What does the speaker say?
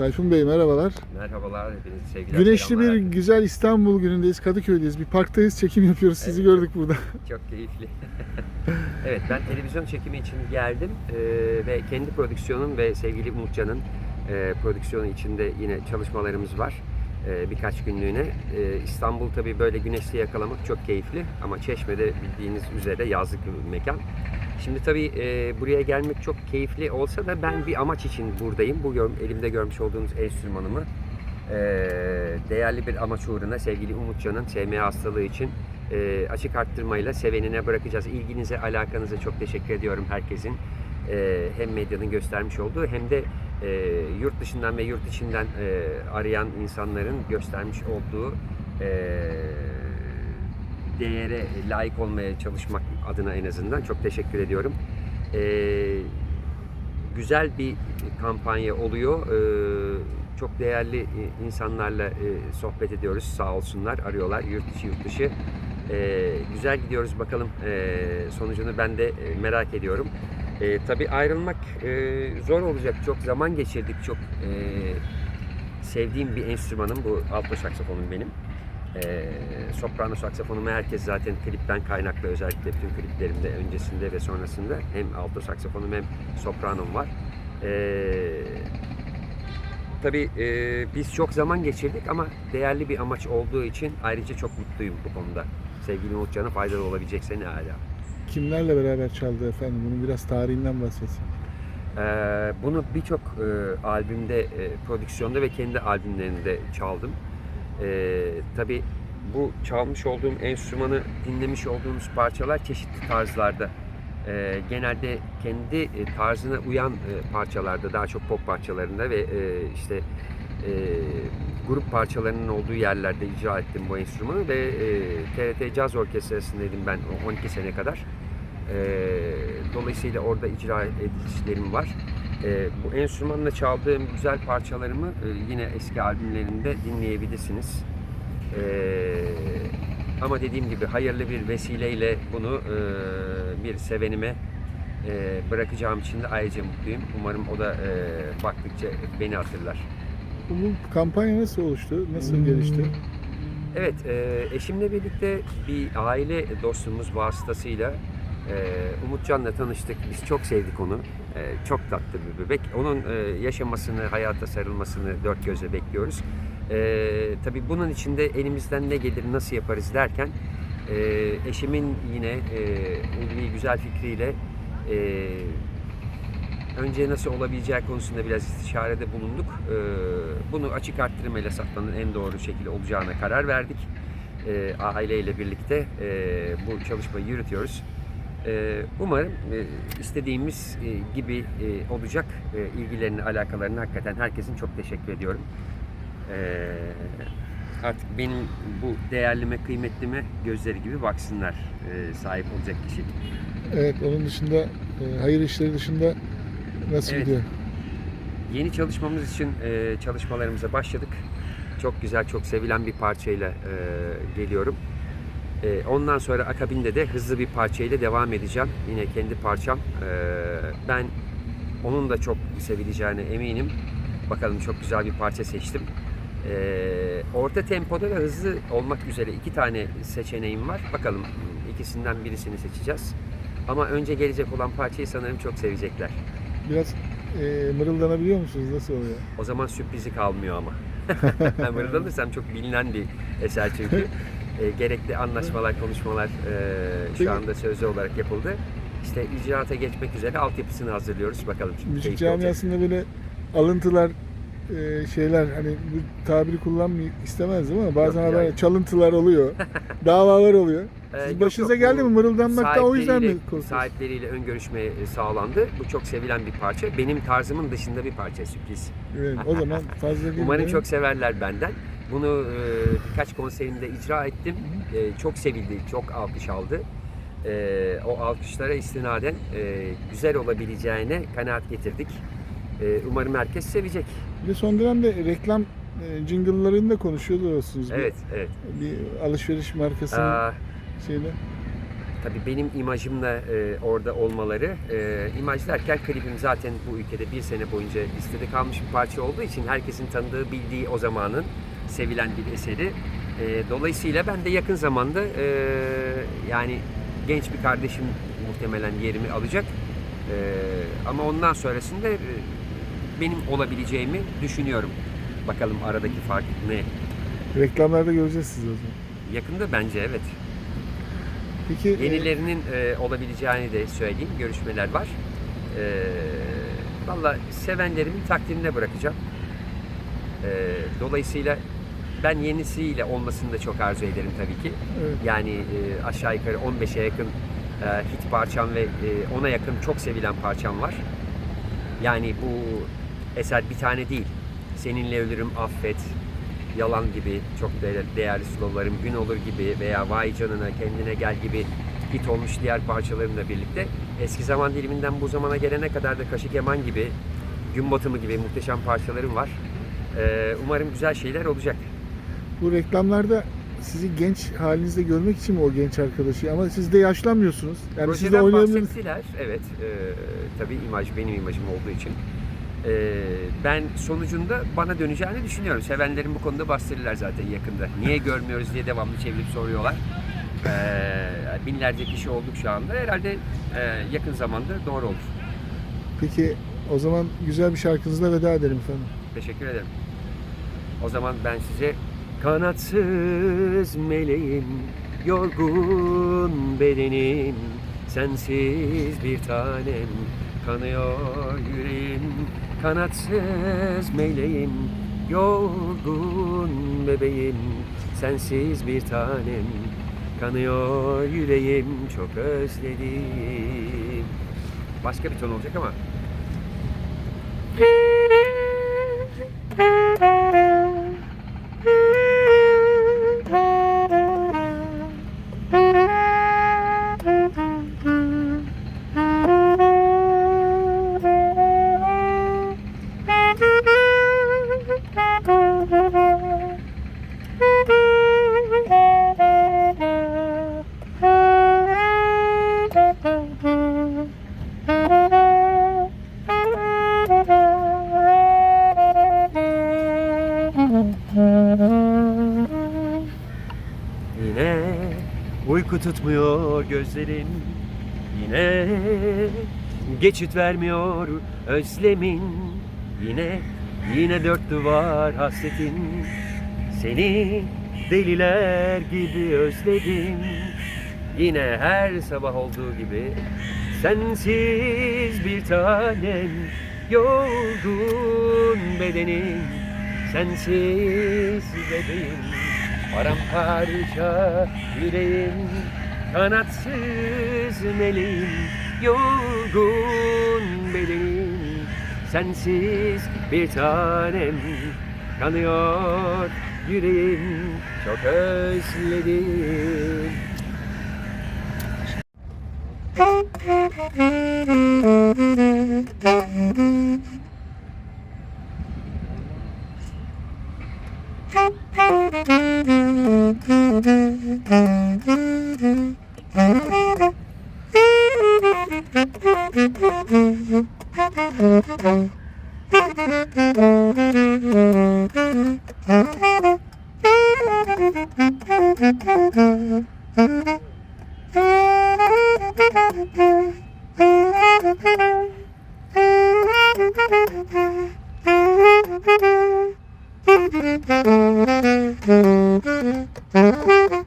Tayfun Bey merhabalar. Merhabalar hepiniz sevgiler. Güneşli bir selamlar. güzel İstanbul günündeyiz. Kadıköy'deyiz. Bir parktayız. Çekim yapıyoruz. Sizi Evet. gördük burada. Çok keyifli. evet ben televizyon çekimi için geldim Ee, ve kendi prodüksiyonum ve sevgili Umutcan'ın e, prodüksiyonu içinde yine çalışmalarımız var. Ee, birkaç günlüğüne. Ee, İstanbul tabii böyle güneşli yakalamak çok keyifli ama Çeşme'de bildiğiniz üzere yazlık bir mekan. Şimdi tabii e, buraya gelmek çok keyifli olsa da ben bir amaç için buradayım. Bu gör- elimde görmüş olduğunuz enstrümanımı e, değerli bir amaç uğruna sevgili Umutcan'ın SMA hastalığı için e, açık arttırmayla sevenine bırakacağız. İlginize, alakanıza çok teşekkür ediyorum herkesin. E, hem medyanın göstermiş olduğu hem de e, yurt dışından ve yurt içinden e, arayan insanların göstermiş olduğu e, değere layık olmaya çalışmak adına en azından çok teşekkür ediyorum. E, güzel bir kampanya oluyor. E, çok değerli e, insanlarla e, sohbet ediyoruz. Sağ olsunlar, arıyorlar yurt içi yurt dışı. E, güzel gidiyoruz bakalım e, sonucunu ben de e, merak ediyorum. E, tabii ayrılmak e, zor olacak. Çok zaman geçirdik. Çok e, sevdiğim bir enstrümanım bu alto saksafonum benim. E, soprano saksafonumu herkes zaten klipten kaynaklı özellikle bütün kliplerimde öncesinde ve sonrasında hem alto saksafonum hem sopranom var. E, tabii e, biz çok zaman geçirdik ama değerli bir amaç olduğu için ayrıca çok mutluyum bu konuda. Sevgili Umutcan'a faydalı olabilecekse ne hala. Kimlerle beraber çaldı efendim? Bunun biraz tarihinden bahsetsin. Ee, bunu birçok e, albümde, e, prodüksiyonda ve kendi albümlerinde çaldım. Ee, Tabi bu çalmış olduğum enstrümanı dinlemiş olduğunuz parçalar çeşitli tarzlarda. Ee, genelde kendi e, tarzına uyan e, parçalarda, daha çok pop parçalarında ve e, işte e, grup parçalarının olduğu yerlerde icra ettim bu enstrümanı ve e, TRT Caz Orkestrası'ndaydım ben 12 sene kadar. Ee, dolayısıyla orada icra edişlerim var. Ee, bu enstrümanla çaldığım güzel parçalarımı e, yine eski albümlerimde dinleyebilirsiniz. Ee, ama dediğim gibi hayırlı bir vesileyle bunu e, bir sevenime e, bırakacağım için de ayrıca mutluyum. Umarım o da e, baktıkça beni hatırlar. Bu kampanya nasıl oluştu? Nasıl gelişti? Evet, e, eşimle birlikte bir aile dostumuz vasıtasıyla e, Umutcan'la tanıştık. Biz çok sevdik onu. E, çok tatlı bir bebek. Onun e, yaşamasını, hayata sarılmasını dört gözle bekliyoruz. E, tabii bunun içinde elimizden ne gelir, nasıl yaparız derken e, eşimin yine e, ulvi güzel fikriyle e, önce nasıl olabileceği konusunda biraz istişarede bulunduk. Ee, bunu açık arttırmayla satmanın en doğru şekilde olacağına karar verdik. Ee, aileyle birlikte e, bu çalışmayı yürütüyoruz. Ee, umarım e, istediğimiz e, gibi e, olacak. İlgilerini, alakalarını hakikaten herkesin çok teşekkür ediyorum. Ee, artık benim bu değerlime, kıymetlime gözleri gibi baksınlar sahip olacak kişi. Evet, onun dışında hayır işleri dışında nasıl Evet. gidiyor? Yeni çalışmamız için çalışmalarımıza başladık. Çok güzel, çok sevilen bir parçayla geliyorum. E, ondan sonra akabinde de hızlı bir parçayla devam edeceğim. Yine kendi parçam. E, ben Onun da çok sevileceğine eminim. Bakalım çok güzel bir parça seçtim. Ee, orta tempoda ve hızlı olmak üzere iki tane seçeneğim var. Bakalım ikisinden birisini seçeceğiz. Ama önce gelecek olan parçayı sanırım çok sevecekler. Biraz e, mırıldanabiliyor musunuz? Nasıl oluyor? O zaman sürprizi kalmıyor ama. mırıldanırsam çok bilinen bir eser çünkü. E, gerekli anlaşmalar, konuşmalar e, şu anda sözlü olarak yapıldı. İşte icraata geçmek üzere altyapısını hazırlıyoruz. Bakalım şimdi Müzik keyifli olacak. camiasında böyle alıntılar e, şeyler hani bu tabiri kullanmayı istemezdim ama bazen Yok, haber yani. çalıntılar oluyor. davalar oluyor. Ee, Siz yok, başınıza yok, geldi bu mi mırıldanmakta o yüzden mi sahipleriyle- korkuyorsunuz? Sahipleriyle ön görüşme e, sağlandı. Bu çok sevilen bir parça. Benim tarzımın dışında bir parça sürpriz. Evet, o zaman fazla. Umarım çok severler benden. Bunu e, birkaç konserimde icra ettim. E, çok sevildi, çok alkış aldı. E, o alkışlara istinaden e, güzel olabileceğine kanaat getirdik. E, umarım herkes sevecek. Bir de son dönemde reklam e, jingle'larını da konuşuyorsunuz. Bir- Evet, evet. Bir, alışveriş markasının Aa, şeyle. Tabii benim imajımla e, orada olmaları, e, imaj derken klibim zaten bu ülkede bir sene boyunca listede kalmış bir parça olduğu için herkesin tanıdığı, bildiği o zamanın sevilen bir eseri. E, dolayısıyla ben de yakın zamanda e, yani genç bir kardeşim muhtemelen yerimi alacak. E, ama ondan sonrasında e, benim olabileceğimi düşünüyorum. Bakalım aradaki fark ne? Reklamlarda göreceğiz sizi o zaman. Yakında bence evet. Peki e, Yenilerinin e, olabileceğini de söyleyeyim. Görüşmeler var. E, Valla sevenlerimin takdirine bırakacağım. E, dolayısıyla ben yenisiyle olmasını da çok arzu ederim tabii ki. evet, Yani e, aşağı yukarı 15'e yakın e, hit parçam ve e, ona yakın çok sevilen parçam var. Yani bu eser bir tane değil. Seninle ölürüm affet, yalan gibi çok değer- değerli slowlarım, gün olur gibi veya vay canına kendine gel gibi hit olmuş diğer parçalarımla birlikte eski zaman diliminden bu zamana gelene kadar da Kaşı Keman gibi, Gün Batımı gibi muhteşem parçalarım var. E, umarım güzel şeyler olacak. Bu reklamlarda sizi genç halinizde görmek için mi o genç arkadaşı? Ama siz de yaşlanmıyorsunuz. Yani siz de Projeden oynayabilirsiniz. Evet. E, tabii imaj benim imajım olduğu için. E, ben sonucunda bana döneceğini düşünüyorum. Sevenlerim bu konuda bastırırlar zaten yakında. Niye görmüyoruz diye devamlı çevirip soruyorlar. E, binlerce kişi olduk şu anda. Herhalde e, yakın zamanda doğru olur. Peki o zaman güzel bir şarkınızla veda edelim efendim. Teşekkür ederim. O zaman ben size kanatsız meleğim, yorgun bedenim, sensiz bir tanem, kanıyor yüreğim, kanatsız meleğim, yorgun bebeğim, sensiz bir tanem, kanıyor yüreğim, çok özledim. Başka bir ton olacak ama tutmuyor gözlerin. Yine geçit vermiyor özlemin. Yine yine dört duvar hasretin. Seni deliler gibi özledim. Yine her sabah olduğu gibi Sensiz bir tanem Yorgun bedenim. Sensiz bebeğim Paramparça yüreğim Kanatsız meleğim Yorgun bedenim Sensiz bir tanem Kanıyor yüreğim Çok özledim Thank you. Thank